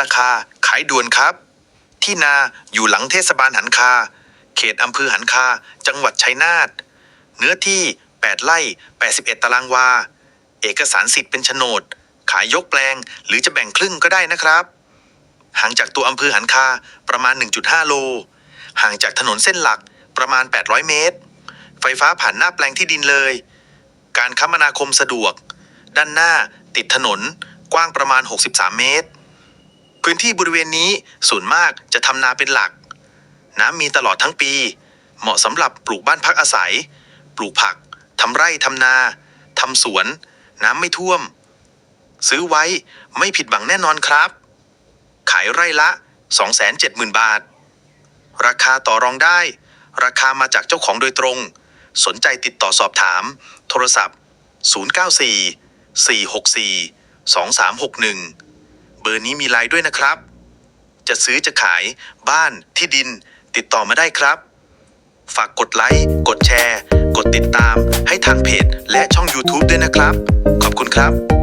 ราคาขายด่วนครับ ที่นาอยู่หลังเทศบาลหันคา เขตอำเภอหันคา จังหวัดชัยนาทเนื้อที่ 8ไร่81 ตารางวา เอกสารสิทธิ์เป็นโฉนด ขายยกแปลงหรือจะแบ่งครึ่งก็ได้นะครับห่างจากตัวอำเภอหันคาประมาณ 1.5 โล ห่างจากถนนเส้นหลักประมาณ 800 เมตร ไฟฟ้าผ่านหน้าแปลงที่ดินเลย การคมนาคมสะดวก ด้านหน้าติดถนนกว้างประมาณ 63 เมตร พื้นที่บริเวณนี้ส่วนมากจะทำนาเป็นหลัก น้ำมีตลอดทั้งปี เหมาะสำหรับปลูกบ้านพักอาศัย ปลูกผักทำไร่ทำนาทำสวน น้ำไม่ท่วม ซื้อไว้ไม่ผิดหวังแน่นอนครับ ขายไร่ละ 270,000 บาท ราคาต่อรองได้ ราคามาจากเจ้าของโดยตรง สนใจติดต่อสอบถาม โทรศัพท์ 094 464 2361 เบอร์นี้มีไลน์ด้วยนะครับ จะซื้อจะขายบ้านที่ดิน ติดต่อมาได้ครับ ฝากกดไลค์กดแชร์ กดติดตามให้ทางเพจ และช่อง YouTube ด้วยนะครับ ขอบคุณครับ